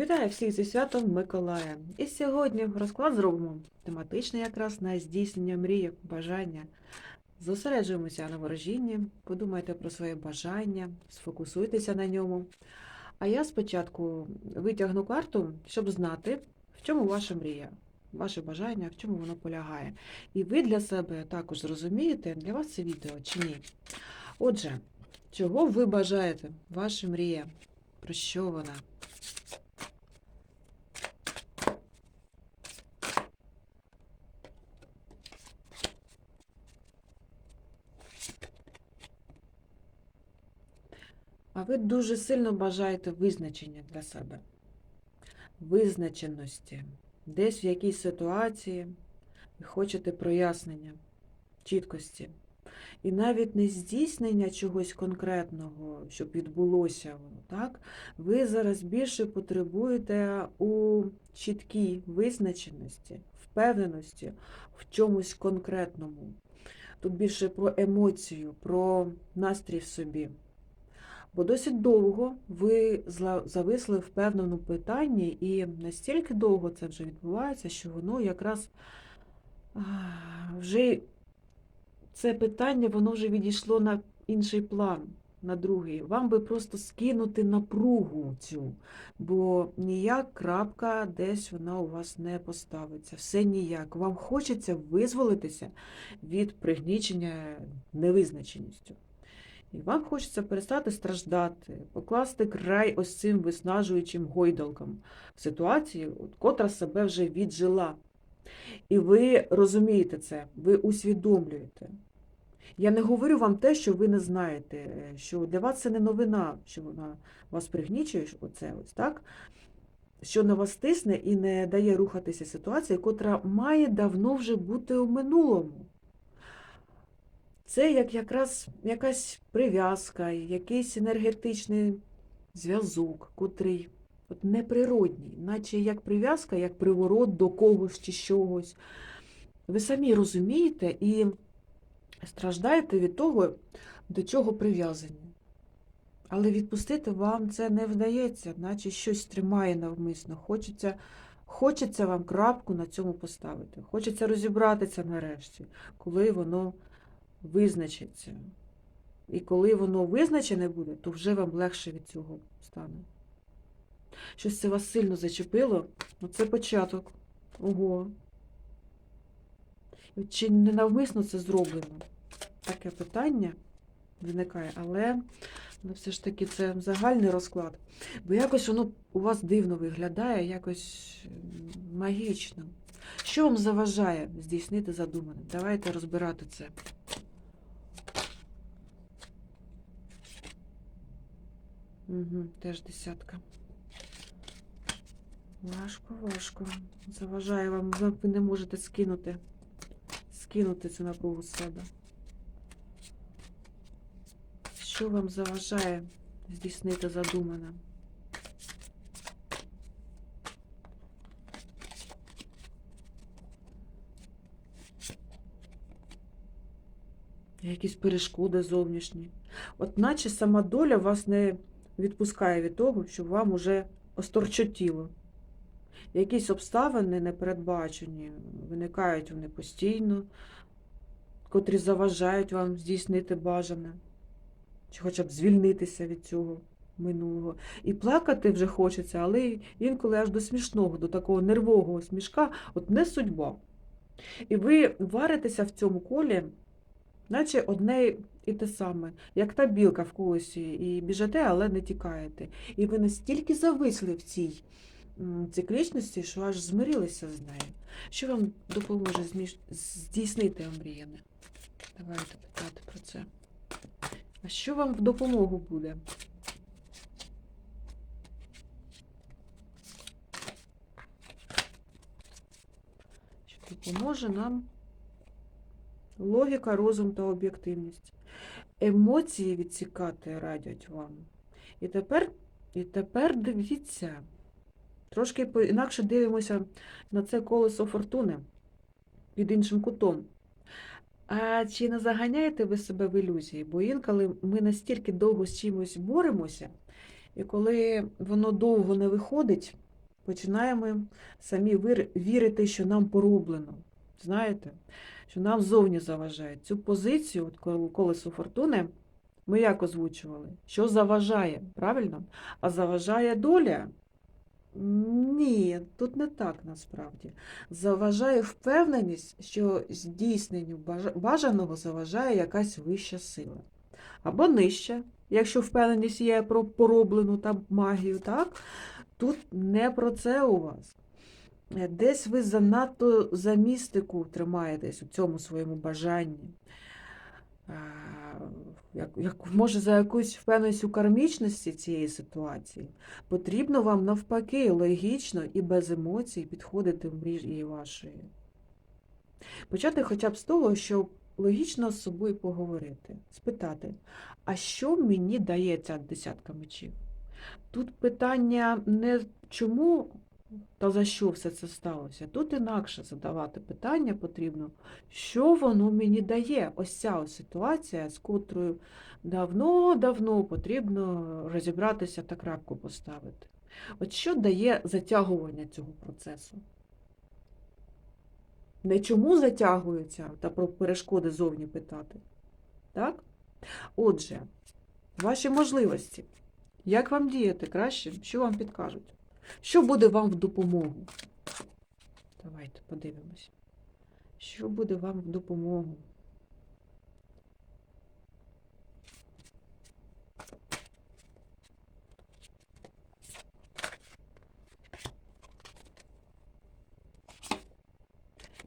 Вітаю всіх зі святом Миколая. І сьогодні розклад зробимо тематичний якраз на здійснення мрії, бажання. Зосереджуємося на ворожінні, подумайте про своє бажання, сфокусуйтеся на ньому. А я спочатку витягну карту, щоб знати, в чому ваша мрія, ваше бажання, в чому воно полягає. І ви для себе також зрозумієте, для вас це відео чи ні. Отже, чого ви бажаєте? Ваша мрія? Про що вона? А ви дуже сильно бажаєте визначення для себе, визначеності, десь в якійсь ситуації ви хочете прояснення, чіткості. І навіть не здійснення чогось конкретного, щоб відбулося воно, так? Ви зараз більше потребуєте у чіткій визначеності, впевненості в чомусь конкретному. Тут більше про емоцію, про настрій в собі. Бо досить довго ви зависли в певному питанні, і настільки довго це вже відбувається, що воно якраз вже це питання воно вже відійшло на інший план, на другий. Вам би просто скинути напругу цю, бо ніяк крапка десь вона у вас не поставиться. Все ніяк. Вам хочеться визволитися від пригнічення невизначеністю. І вам хочеться перестати страждати, покласти край ось цим виснажуючим гойдалкам в ситуації, от, котра себе вже віджила. І ви розумієте це, ви усвідомлюєте. Я не говорю вам те, що ви не знаєте, е, що для вас це не новина, що вона вас пригнічує, оце ось так, що на вас тисне і не дає рухатися ситуація, котра має давно вже бути у минулому. Це як якраз якась прив'язка, якийсь енергетичний зв'язок, котрий от неприродній, наче як прив'язка, як приворот до когось чи чогось. Ви самі розумієте і страждаєте від того, до чого прив'язані. Але відпустити вам це не вдається, наче щось тримає навмисно. Хочеться, хочеться вам крапку на цьому поставити. Хочеться розібратися нарешті, коли воно визначиться. І коли воно визначене буде, то вже вам легше від цього стане. Щось це вас сильно зачепило, ну це початок. Ого. Чи не навмисно це зроблено? Таке питання виникає, але ну, все ж таки це загальний розклад. Бо якось воно у вас дивно виглядає, якось магічно. Що вам заважає здійснити задумане? Давайте розбирати це. Угу, теж десятка. Важко, важко. Заважає вам, ви не можете скинути, скинути цю напругу з себе. Що вам заважає здійснити задумане? Якісь перешкоди зовнішні. От наче сама доля вас не відпускає від того, щоб вам уже осторчотіло. Якісь обставини непередбачені, виникають вони постійно, котрі заважають вам здійснити бажане, чи хоча б звільнитися від цього минулого. І плакати вже хочеться, але інколи аж до смішного, до такого нервового смішка, от не судьба. І ви варитеся в цьому колі, наче одне і те саме, як та білка в колесі, і біжите, але не тікаєте. І ви настільки зависли в цій циклічності, що аж змирилися з нею. Що вам допоможе здійснити омріяне? Давайте питати про це. А що вам в допомогу буде? Що допоможе нам логіка, розум та об'єктивність. Емоції відсікати радять вам. І тепер, і тепер дивіться, трошки інакше дивимося на це колесо фортуни під іншим кутом. А чи не заганяєте ви себе в ілюзії? Бо інколи ми настільки довго з чимось боремося, і коли воно довго не виходить, починаємо самі вірити, що нам пороблено. Знаєте, що нам зовні заважає. Цю позицію, от колесо фортуни, ми як озвучували? Що заважає, правильно? А заважає доля? Ні, тут не так насправді. Заважає впевненість, що здійсненню бажаного заважає якась вища сила. Або нижча, якщо впевненість є про пороблену там магію, так? Тут не про це у вас. Е, Десь ви занадто за містику тримаєтесь у цьому своєму бажанні. Як, як, може, за якусь впевненість у кармічності цієї ситуації. Потрібно вам навпаки логічно і без емоцій підходити в мрії вашої. Почати хоча б з того, щоб логічно з собою поговорити, спитати, а що мені дає ця десятка мечів? Тут питання не чому та за що все це сталося. Тут інакше задавати питання потрібно, що воно мені дає? Ось ця ось ситуація, з котрою давно-давно потрібно розібратися та крапку поставити. От що дає затягування цього процесу? Не чому затягуються та про перешкоди зовні питати. Так? Отже, ваші можливості. Як вам діяти краще? Що вам підкажуть? Що буде вам в допомогу? Давайте подивимось. Що буде вам в допомогу?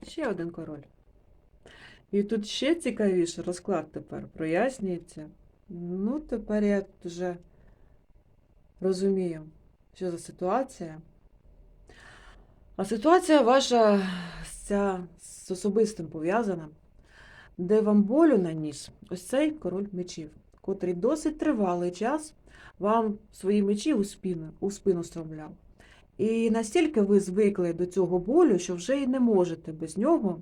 Ще один король. І тут ще цікавіше розклад тепер прояснюється. Ну, тепер я вже розумію, що за ситуація. А ситуація ваша ця з особистим пов'язана, де вам болю наніс ось цей король мечів, котрий досить тривалий час вам свої мечі у спину, у спину стромляв. І настільки ви звикли до цього болю, що вже й не можете без нього.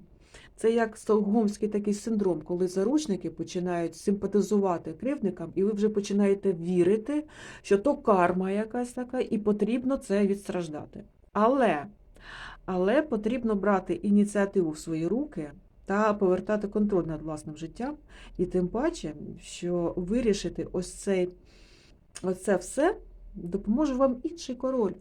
Це як стокгольмський такий синдром, коли заручники починають симпатизувати кривдникам, і ви вже починаєте вірити, що то карма якась така, і потрібно це відстраждати. Але, але потрібно брати ініціативу в свої руки та повертати контроль над власним життям, і тим паче, що вирішити ось цей, ось все допоможе вам інший король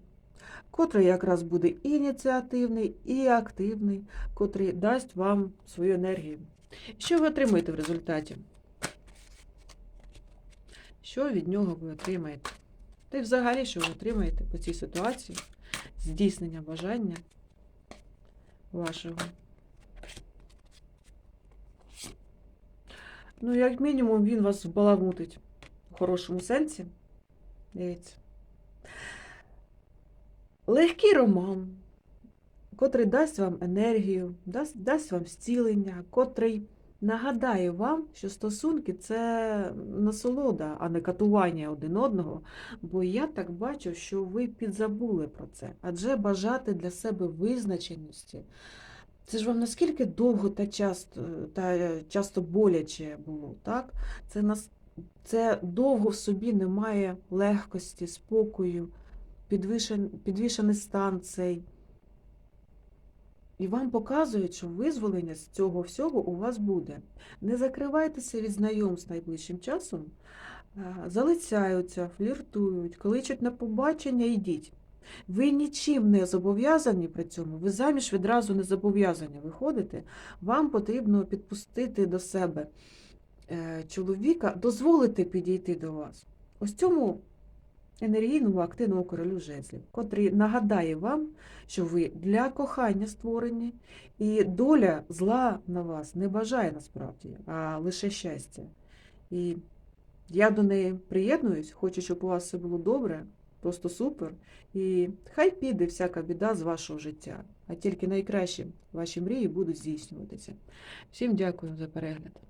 котрий якраз буде ініціативний, і активний, котрий дасть вам свою енергію. Що ви отримаєте в результаті? Що від нього ви отримаєте? Та й взагалі, що ви отримаєте по цій ситуації? Здійснення бажання вашого. Ну, як мінімум, він вас баламутить в хорошому сенсі. Дивіться. Легкий роман, котрий дасть вам енергію, дасть, дасть вам зцілення, котрий нагадає вам, що стосунки це насолода, а не катування один одного. Бо я так бачу, що ви підзабули про це. Адже бажати для себе визначеності. Це ж вам наскільки довго та часто, та часто боляче було, так? Це, нас, це довго в собі немає легкості, спокою підвішен, підвішений стан цей. І вам показують, що визволення з цього всього у вас буде. Не закривайтеся від знайомств найближчим часом, залицяються, фліртують, кличуть на побачення, йдіть. Ви нічим не зобов'язані при цьому, ви заміж відразу не зобов'язані виходите. Вам потрібно підпустити до себе е, чоловіка, дозволити підійти до вас. Ось цьому енергійному активному королю жезлів, котрий нагадає вам, що ви для кохання створені, і доля зла на вас не бажає насправді, а лише щастя. І я до неї приєднуюсь, хочу, щоб у вас все було добре, просто супер. І хай піде всяка біда з вашого життя, а тільки найкращі ваші мрії будуть здійснюватися. Всім дякую за перегляд.